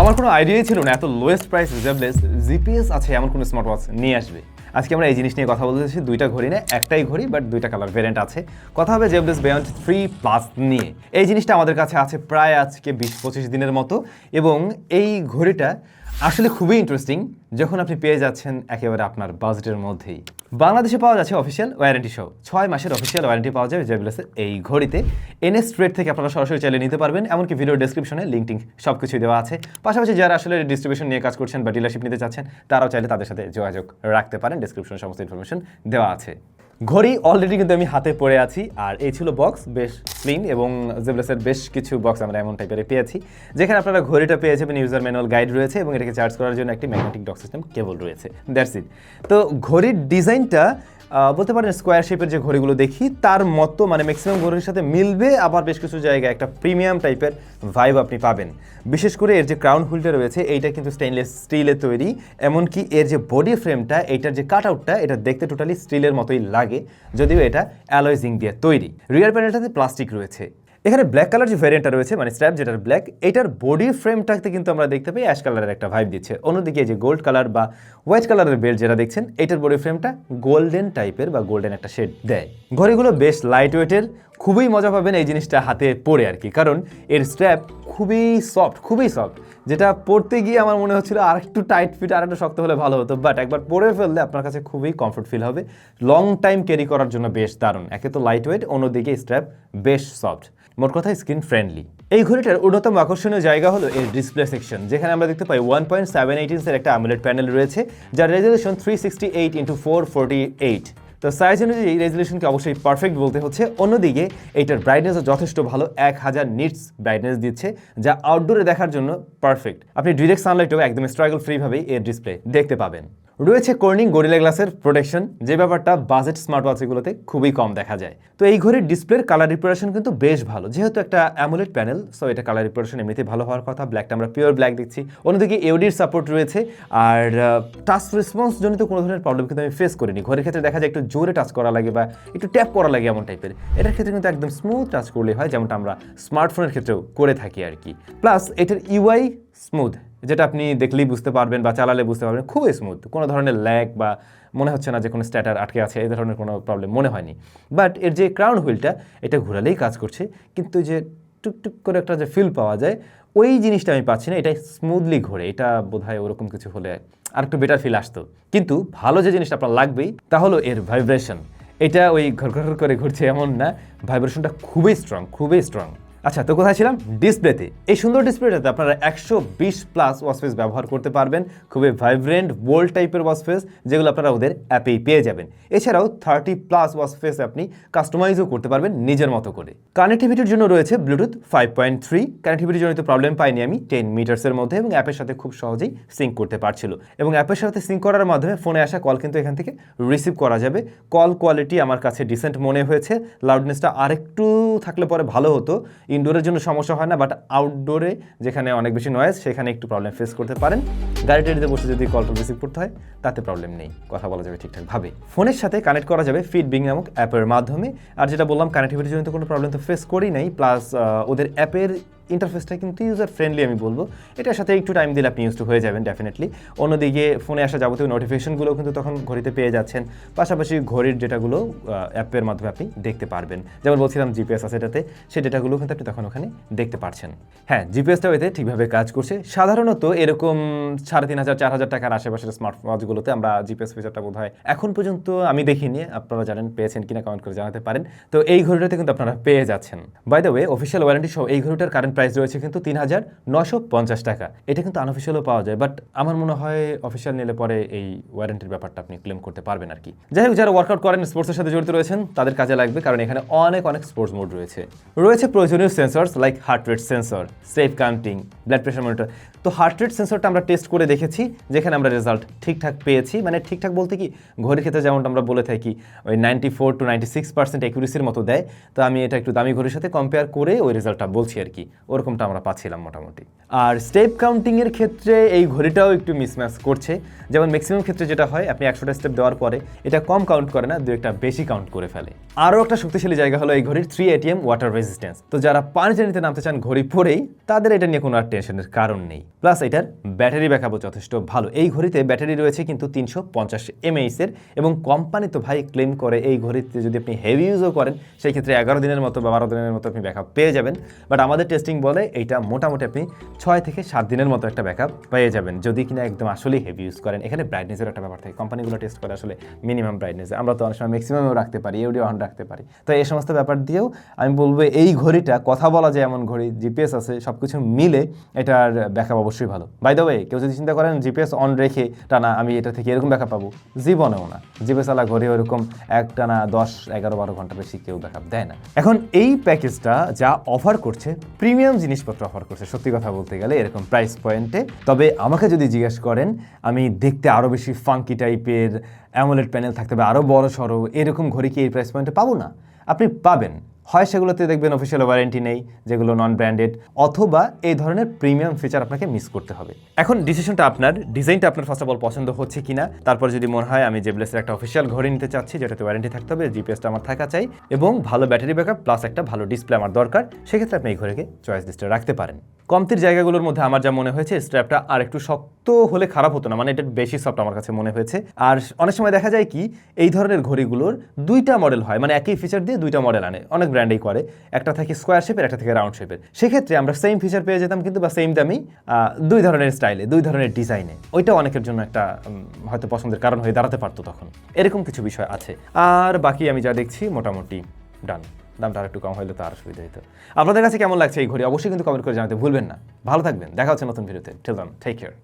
আমার কোনো আইডিয়াই ছিল না, এত লোয়েস্ট প্রাইস রিজার্ভলেস জিপিএস আছে, এমন কোনো স্মার্ট ওয়াচ নিয়ে আসবে। আজকে আমরা এই জিনিস নিয়ে কথা বলতেছি দুইটা ঘড়ি না, একটাই ঘড়ি বাট দুইটা কালার ভেরিয়েন্ট আছে। কথা হবে জেবলেস বেয়ন্ড থ্রি প্লাস নিয়ে। এই জিনিসটা আমাদের কাছে আছে প্রায় আজকে বিশ পঁচিশ দিনের মতো, এবং এই ঘড়িটা আসলে খুবই ইন্টারেস্টিং যখন আপনি পেয়ে যাচ্ছেন একেবারে আপনার বাজেটের মধ্যেই। বাংলাদেশে পাওয়া যাচ্ছে অফিসিয়াল ওয়ারেন্টি সহ। ছয় মাসের অফিসিয়াল ওয়ারেন্টি পাওয়া যাবে জেবলেসের এই ঘড়িতে। এনএস ট্রেড থেকে আপনারা সরাসরি চালিয়ে নিতে পারবেন, এমনকি ভিডিও ডেসক্রিপশনে লিঙ্কিং সব কিছুই দেওয়া আছে। পাশাপাশি যারা আসলে ডিস্ট্রিবিউশন নিয়ে কাজ করছেন বা ডিলারশিপ নিতে চাচ্ছেন, তারাও চাইলে তাদের সাথে যোগাযোগ রাখতে পারেন। ডেসক্রিপশনে সমস্ত ইনফরমেশন দেওয়া আছে। ঘড়ি অলরেডি কিন্তু আমি হাতে পড়ে আছি, আর এই ছিল বক্স বেশ ক্লিন এবং জেবলেসের বেশ কিছু বক্স আমরা এমন টাইপের পেয়েছি, যেখানে আপনারা ঘড়িটা পেয়ে যাবেন ইউজার ম্যানুয়াল গাইড রয়েছে এবং এটাকে চার্জ করার জন্য একটি ম্যাগনেটিক ডক সিস্টেম কেবল রয়েছে দ্যাটস ইট তো ঘড়ির ডিজাইনটা বলতে পারেন স্কোয়ার শেপের যে ঘড়িগুলো দেখি, তার মতো মানে ম্যাক্সিমাম ঘড়ির সাথে মিলবে, আবার বেশ কিছু জায়গায় একটা প্রিমিয়াম টাইপের ভাইব আপনি পাবেন। বিশেষ করে এর যে ক্রাউন হুইলটা রয়েছে, এইটা কিন্তু স্টেনলেস স্টিলের তৈরি, এমনকি এর যে বডি ফ্রেমটা এইটার যে কাট আউটটা এটা দেখতে টোটালি স্টিলের মতোই লাগে, যদিও এটা অ্যালয়জিং দিয়ে তৈরি। রিয়ার প্যানেলটাতে প্লাস্টিক রয়েছে। এখানে ব্ল্যাক কালার যে ভ্যারিয়েন্টটা রয়েছে মানে স্ট্র্যাপ যেটার ব্ল্যাক এটার বডি ফ্রেমটাতে কিন্তু আমরা দেখতে পাই অ্যাশ কালারের একটা ভাইব দিচ্ছে। অন্যদিকে যে গোল্ড কালার বা হোয়াইট কালারের বেল্ট যেটা দেখছেন, এটার বডি ফ্রেমটা গোল্ডেন টাইপের বা গোল্ডেন একটা শেড দেয়। ঘড়িগুলো বেশ লাইট ওয়েটের খুবই মজা পাবেন এই জিনিসটা হাতে পড়ে আর কি। কারণ এর স্ট্র্যাপ খুবই সফট খুবই সফট যেটা পড়তে গিয়ে আমার মনে হচ্ছিল আর একটু টাইট ফিট আর একটু শক্ত হলে ভালো হতো বাট একবার পরে ফেললে আপনার কাছে খুবই কমফোর্ট ফিল হবে। লং টাইম ক্যারি করার জন্য বেশ দারুণ, একে তো লাইট ওয়েট অন্যদিকে স্ট্র্যাপ বেশ সফট মোট কথা স্ক্রিন ফ্রেন্ডলি এই ঘড়িটার অন্যতম আকর্ষণীয় জায়গা হলো এর ডিসপ্লে সেকশন যেখানে আমরা দেখতে পাই ওয়ান পয়েন্ট সেভেন এইট ইঞ্চের একটা আমলেট প্যানেল রয়েছে, যার resolution three sixty eight into four forty eight তো সাইজ অনুযায়ী এই রেজলিউশনকে অবশ্যই পারফেক্ট বলতে হচ্ছে। অন্যদিকে এইটার ব্রাইটনেসও যথেষ্ট ভালো, এক হাজার নিটস ব্রাইটনেস দিচ্ছে, যা আউটডোরে দেখার জন্য পারফেক্ট আপনি ডিরেক্ট সানলাইটও একদম স্ট্রাগল ফ্রিভাবেই এর ডিসপ্লে দেখতে পাবেন। রয়েছে কর্নিং গরিলা গ্লাসের প্রোটেকশন যে ব্যাপারটা বাজেট স্মার্ট ওয়াচগুলোতে খুবই কম দেখা যায়। তো এই ঘড়ির ডিসপ্লের কালার রিপারেশন কিন্তু বেশ ভালো। যেহেতু একটা অ্যামুলেট প্যানেল সো এটা কালার রিপারেশন এমনিতে ভালো হওয়ার কথা। ব্ল্যাকটা আমরা পিওর ব্ল্যাক দেখছি অন্যদিকে এওডির সাপোর্ট রয়েছে। আর টাচ রেসপন্স জনিত কোনো ধরনের প্রবলেম কিন্তু আমি ফেস করিনি। ঘরের ক্ষেত্রে দেখা যায় একটু জোরে টাচ করা লাগে বা একটু ট্যাপ করা লাগে এমন টাইপের এটার ক্ষেত্রে কিন্তু একদম স্মুথ টাচ করলে হয়, যেমনটা আমরা স্মার্টফোনের ক্ষেত্রেও করে থাকি আর কি। প্লাস এটার ইউআই স্মুথ যেটা আপনি দেখলেই বুঝতে পারবেন বা চালালে বুঝতে পারবেন, খুবই স্মুথ কোনো ধরনের ল্যাগ বা মনে হচ্ছে না যে কোনো স্ট্যাটার আটকে আছে, এই ধরনের কোনো প্রবলেম মনে হয়নি। বাট এর যে ক্রাউন হুইলটা এটা ঘোরালেই কাজ করছে। কিন্তু যে টুকটুক করে একটা যে ফিল পাওয়া যায়, ওই জিনিসটা আমি পাচ্ছি না এটা স্মুথলি ঘোরে। এটা বোধহয় ওরকম কিছু হলে আর একটু বেটার ফিল আসতো। কিন্তু ভালো যে জিনিসটা আপনার লাগবেই, তা হলো এর ভাইব্রেশন এটা ওই ঘর ঘর করে ঘুরছে এমন না। ভাইব্রেশনটা খুবই স্ট্রং খুবই স্ট্রং আচ্ছা তো কোথায় ছিলাম? ডিসপ্লেতে। এই সুন্দর ডিসপ্লেটাতে আপনারা একশো বিশ প্লাস ওয়াসফেস ব্যবহার করতে পারবেন। খুবই ভাইব্রেন্ট বোল্ড টাইপের ওয়াসফেস যেগুলো আপনারা ওদের অ্যাপেই পেয়ে যাবেন। এছাড়াও থার্টি প্লাস ওয়াসফেস আপনি কাস্টমাইজও করতে পারবেন নিজের মতো করে। কানেক্টিভিটির জন্য রয়েছে ব্লুটুথ ফাইভ পয়েন্ট থ্রি কানেক্টিভিটির জন্য তো প্রবলেম পাইনি আমি টেন মিটার্সের মধ্যে এবং অ্যাপের সাথে খুব সহজেই সিঙ্ক করতে পারছিল। এবং অ্যাপের সাথে সিঙ্ক করার মাধ্যমে ফোনে আসা কল কিন্তু এখান থেকে রিসিভ করা যাবে। কল কোয়ালিটি আমার কাছে ডিসেন্ট মনে হয়েছে। লাউডনেসটা আরেকটু থাকলে পরে ভালো হতো। ইনডোরের জন্য সমস্যা হয় না বাট আউটডোরে যেখানে অনেক বেশি নয়েজ সেখানে একটু প্রবলেম ফেস করতে পারেন। গাড়ি টাড়িতে বসে যদি কল রিসিভ করতে হয়, তাতে প্রবলেম নেই। কথা বলা যাবে ঠিকঠাকভাবে ফোনের সাথে কানেক্ট করা যাবে ফিডবিং নামক অ্যাপের মাধ্যমে। আর যেটা বললাম কানেক্টিভিটির জন্য কোনো প্রবলেম তো ফেস করি নাই। প্লাস ওদের অ্যাপের ইন্টারফেসটা কিন্তু ইউজার ফ্রেন্ডলি আমি বলব। এটার সাথে একটু টাইম দিলে আপনি ইউজ টু হয়ে যাবেন ডেফিনেটলি অন্যদিকে ফোনে আসা যাবতীয় নোটিফিকেশনগুলো কিন্তু তখন ঘড়িতে পেয়ে যাচ্ছেন। পাশাপাশি ঘড়ির ডেটাগুলো অ্যাপের মাধ্যমে আপনি দেখতে পারবেন। যেমন বলছিলাম জিপিএস আছে এটাতে সেই ডেটাগুলো কিন্তু আপনি তখন ওখানে দেখতে পারছেন। হ্যাঁ জিপিএসটাও এতে ঠিকভাবে কাজ করছে। সাধারণত এরকম সাড়ে তিন হাজার, চার হাজার টাকার আশেপাশের স্মার্ট ওয়াচগুলোতে আমরা জিপিএস ফিচারটা বোধ হয় এখন পর্যন্ত আমি দেখিনি। আপনারা জানেন, পেয়েছেন কিনা কমেন্ট করে জানাতে পারেন। তো এই ঘড়িটাতে কিন্তু আপনারা পেয়ে যাচ্ছেন। By the way official warranty সহ এই ঘড়িটার কারেন্ট প্রাইস রয়েছে কিন্তু তিন হাজার নশো পঞ্চাশ টাকা। এটা কিন্তু আনঅফিসিয়ালও পাওয়া যায় বাট আমার মনে হয় অফিসিয়াল নিলে পরে এই ওয়ারেন্টির ব্যাপারটা আপনি ক্লেম করতে পারবেন আর কি। যাই হোক, যারা ওয়ার্কআউট করেন স্পোর্টসের সাথে জড়িত রয়েছেন, তাদের কাজে লাগবে, কারণ এখানে অনেক অনেক স্পোর্টস মোড রয়েছে। রয়েছে প্রয়োজনীয় sensors like heart rate sensor step counting blood pressure monitor তো হার্ট রেট সেন্সরটা আমরা টেস্ট করে দেখেছি, যেখানে আমরা রেজাল্ট ঠিকঠাক পেয়েছি। মানে ঠিকঠাক বলতে কি, ঘড়ির ক্ষেত্রে যেমনটা আমরা বলে থাকি, ওই ninety four to ninety six percent অ্যাকুরেসির মতো দেয়। তো আমি এটা একটু দামি ঘড়ির সাথে কম্পেয়ার করে ওই রেজাল্টটা বলছি আর কি। ওরকমটা আমরা পাচ্ছিলাম মোটামুটি। আর স্টেপ কাউন্টিংয়ের ক্ষেত্রে এই ঘড়িটাও একটু মিসম্যাচ করছে। যেমন ম্যাক্সিমাম ক্ষেত্রে যেটা হয়, আপনি একশোটা স্টেপ দেওয়ার পরে এটা কম কাউন্ট করে না, দু একটা বেশি কাউন্ট করে ফেলে। আরও একটা শক্তিশালী জায়গা হলো এই ঘড়ির থ্রি এটিএম ওয়াটার রেজিস্ট্যান্স তো যারা পানি জানিতে নামতে চান ঘড়ি পরেই, তাদের এটা নিয়ে কোনো আর টেনশনের কারণ নেই। প্লাস এটার ব্যাটারি ব্যাকআপও যথেষ্ট ভালো। এই ঘড়িতে ব্যাটারি রয়েছে কিন্তু তিনশো পঞ্চাশ এর এবং কোম্পানি তো ভাই ক্লেম করে এই ঘড়িতে যদি আপনি হেভি ইউজও করেন, সেই ক্ষেত্রে এগারো দিনের মতো বা বারো দিনের মতো আপনি ব্যাকআপ পেয়ে যাবেন। বাট আমাদের টেস্টিং বলে এইটা মোটামুটি আপনি ছয় থেকে সাত দিনের মতো একটা ব্যাকআপ পেয়ে যাবেন। যদি কিনা একদম আসলেই হেভি ইউজ করেন। এখানে ব্রাইটনেসের একটা ব্যাপার থাকে। কোম্পানিগুলো টেস্ট করে আসলে মিনিমাম ব্রাইটনেস আমরা তো অনেক সময় ম্যাক্সিমামও রাখতে পারি এউডি অন রাখতে পারি। তো এই সমস্ত ব্যাপার দিয়েও আমি বলব এই ঘড়িটা, কথা বলা যায় এমন ঘড়ি জিপিএস আছে সব কিছু মিলে এটার ব্যাকআপ অবশ্যই ভালো। বাই ওয়ে কেউ যদি চিন্তা করেন জিপিএস অন রেখে টানা আমি এটা থেকে এরকম ব্যাকআপ পাবো, জীবনেও না। জিপিএস আলা ঘড়ি ওরকম এক টানা দশ, এগারো, বারো ঘণ্টা বেশি কেউ ব্যাকআপ দেয় না। এখন এই প্যাকেজটা যা অফার করছে প্রিমিয়াম জিনিসপত্র অফার করছে, সত্যি কথা বলতে গেলে এরকম প্রাইস পয়েন্টে তবে আমাকে যদি জিজ্ঞেস করেন, আমি দেখতে আরও বেশি ফাঙ্কি টাইপের অ্যামোলেট প্যানেল থাকতে হবে আরও বড় সড়ো, এরকম ঘড়ি কি এই প্রাইস পয়েন্টে পাবো না? আপনি পাবেন। হয় সেগুলোতে দেখবেন অফিসিয়াল ওয়ারেন্টি নেই, যেগুলো নন ব্র্যান্ডেড অথবা এই ধরনের প্রিমিয়াম ফিচার আপনাকে মিস করতে হবে। এখন ডিসিশনটা আপনার ডিজাইনটা আপনার ফার্স্ট অফ অল পছন্দ হচ্ছে কিনা, তারপর যদি মনে হয় আমি জেবলেসের একটা অফিসিয়াল ঘড়ি নিতে চাচ্ছি, যেটাতে ওয়ারেন্টি থাকতে হবে জিপিএসটা আমার থাকা চাই, এবং ভালো ব্যাটারি ব্যাকআপ প্লাস একটা ভালো ডিসপ্লে আমার দরকার, সেক্ষেত্রে আপনি এই ঘড়িকে চয়েস লিস্টে রাখতে পারেন। কমতির জায়গাগুলোর মধ্যে আমার যা মনে হয়েছে স্ট্র্যাপটা আর একটু শক্ত হলে খারাপ হতো না মানে এটা বেশি সফট আমার কাছে মনে হয়েছে। আর অনেক সময় দেখা যায় কি, এই ধরনের ঘড়িগুলোর দুইটা মডেল হয় মানে একই ফিচার দিয়ে দুইটা মডেল আনে। অনেক ব্র্যান্ডেই করে, একটা থাকে স্কোয়ার শেপের একটা থেকে রাউন্ড শেপের সেক্ষেত্রে আমরা সেম ফিচার পেয়ে যেতাম কিন্তু বা সেম দামি দুই ধরনের স্টাইলে দুই ধরনের ডিজাইনে ওইটা অনেকের জন্য একটা হয়তো পছন্দের কারণ হয়ে দাঁড়াতে পারতো তখন। এরকম কিছু বিষয় আছে। আর বাকি আমি যা দেখছি, মোটামুটি ডান দামটা আর একটু কম হলে তো আরও সুবিধা হতো আপনাদের কাছে কেমন লাগছে এই ঘড়ি? অবশ্যই কিন্তু কমেন্ট করে জানাতে ভুলবেন না। ভালো থাকবেন। দেখা হচ্ছে নতুন ভিডিওতে। Till then take care